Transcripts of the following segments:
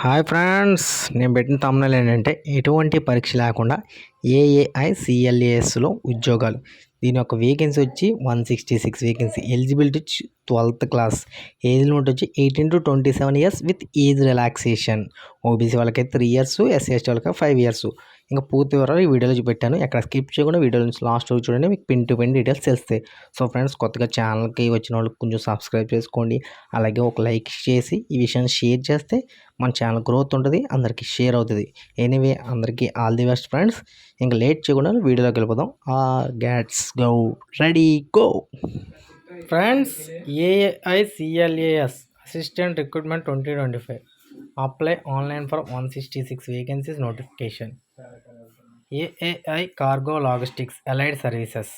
Hi friends నేను పెట్టిన తమ్ముళ్ళు ఏంటంటే ఎటువంటి పరీక్ష లేకుండా ఏఏఐ సిఎల్ఏఎస్లో ఉద్యోగాలు. దీని యొక్క వేకెన్సీ వచ్చి one sixty six vacancy eligibility twelfth class age limit వచ్చి eighteen to twenty seven years with age relaxation OBC వాళ్ళకైతే త్రీ ఇయర్స్ ఎస్సీ ఎస్టీ వాళ్ళకి ఫైవ్ ఇయర్స్ ఇంకా పూర్తి వివరాలు ఈ వీడియోలో చూపెట్టాను. ఎక్కడ స్కిప్ చేయకుండా వీడియో నుంచి లాస్ట్ వరకు చూడండి. మీకు పిన్ టు పిన్ డీటెయిల్స్ తెలుస్తాయి. సో ఫ్రెండ్స్ కొత్తగా ఛానల్కి వచ్చిన వాళ్ళు కొంచెం సబ్స్క్రైబ్ చేసుకోండి. అలాగే ఒక లైక్ చేసి ఈ విషయాన్ని షేర్ చేస్తే మన ఛానల్ గ్రోత్ ఉంటుంది అందరికీ షేర్ అవుతుంది. ఎనీవే అందరికీ ఆల్ ది బెస్ట్ ఫ్రెండ్స్ ఇంకా లేట్ చేయకుండా వీడియోలోకి వెళ్ళిపోదాం. ఆ let's go ready go friends A I C L A S assistant recruitment twenty twenty five apply online for one sixty six vacancies notification AAI cargo logistics allied services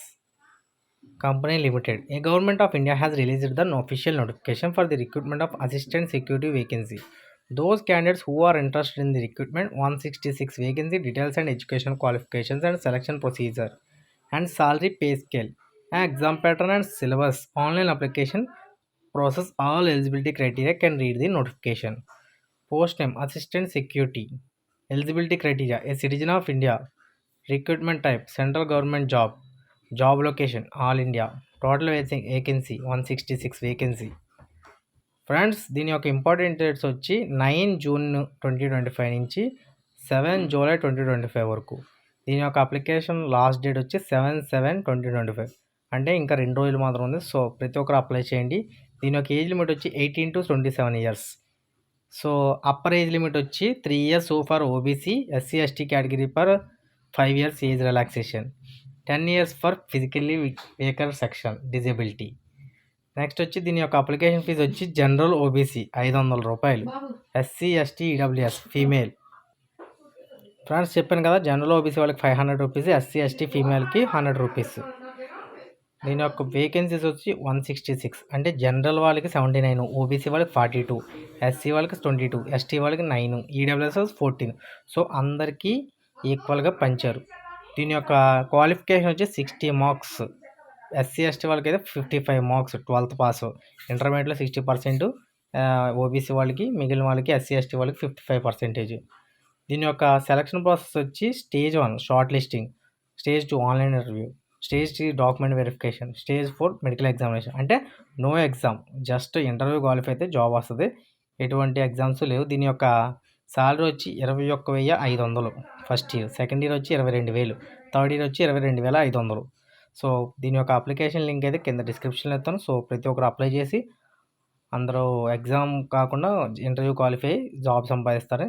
company limited a government of india has released the official notification for the recruitment of assistant security vacancy those candidates who are interested in the recruitment 166 vacancy details and education qualifications and selection procedure and salary pay scale exam pattern and syllabus online application process all eligibility criteria can read the notification Post name assistant security eligibility criteria a citizen of India recruitment type central government job job location all India total vacancy one sixty six vacancy. Friends దీని యొక్క important dates వచ్చి nine June twenty twenty five నుంచి seven July twenty twenty five వరకు. దీని యొక్క application last date వచ్చి seven seven twenty twenty five. అంటే ఇంకా రెండు రోజులు మాత్రం ఉంది. సో ప్రతి ఒక్కరు అప్లై చేయండి. దీని యొక్క ఏజ్ లిమిట్ వచ్చి eighteen to twenty seven years. So upper age limit వచ్చి three years for OBC SC ST category for five years age relaxation ten years for physically weaker section disability next వచ్చి దీని యొక్క application fee వచ్చి general OBC ఐదు వందల రూపాయలు. SC ST EWS female friends చెప్పాను కదా జనరల్ ఓబీసీ వాళ్ళకి five hundred rupees SC ST ఫీమేల్కి hundred rupees దీని యొక్క వేకెన్సీస్ వచ్చి వన్ సిక్స్టీ సిక్స్ అంటే జనరల్ వాళ్ళకి సెవెంటీ నైన్ ఓబీసీ వాళ్ళకి ఫార్టీ టూ ఎస్సీ వాళ్ళకి ట్వంటీ టూ ఎస్టీ వాళ్ళకి నైన్ ఈడబ్ల్యూఎస్ ఫోర్టీన్ సో అందరికీ ఈక్వల్గా పంచారు. దీని యొక్క క్వాలిఫికేషన్ వచ్చి సిక్స్టీ మార్క్స్ ఎస్సీ ఎస్టీ వాళ్ళకి అయితే fifty five marks twelfth pass ఇంటర్మీడియట్లో సిక్స్టీ పర్సెంట్ ఓబీసీ వాళ్ళకి మిగిలిన వాళ్ళకి ఎస్సీ ఎస్టీ వాళ్ళకి ఫిఫ్టీ ఫైవ్ పర్సెంటేజ్ దీని యొక్క సెలక్షన్ ప్రాసెస్ వచ్చి stage one shortlisting stage two online interview stage three document verification stage four medical examination. అంటే no exam just interview qualify అయితే జాబ్ వస్తుంది. ఎటువంటి ఎగ్జామ్స్ లేవు. దీని యొక్క సాలరీ వచ్చి ఇరవై ఒక్క వెయ్యి ఐదు వందలు ఫస్ట్ ఇయర్. సెకండ్ ఇయర్ వచ్చి ఇరవై రెండు వేలు. థర్డ్ ఇయర్ వచ్చి ఇరవై రెండు వేల ఐదు వందలు. సో దీని యొక్క అప్లికేషన్ లింక్ అయితే కింద డిస్క్రిప్షన్లో ఇస్తాను. సో ప్రతి ఒక్కరు అప్లై చేసి అందరూ ఎగ్జామ్ కాకుండా ఇంటర్వ్యూ క్వాలిఫై జాబ్ సంపాదిస్తారు.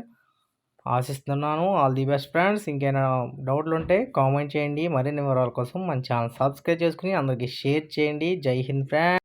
ఆశిస్తున్నాను. All the best friends. ఇంకేమైనా డౌట్లు ఉంటే కామెంట్ చేయండి. మరిన్ని వివరాల కోసం మన ఛానల్ సబ్స్క్రైబ్ చేసుకుని అందరికీ షేర్ చేయండి. జై హింద్ ఫ్రెండ్స్.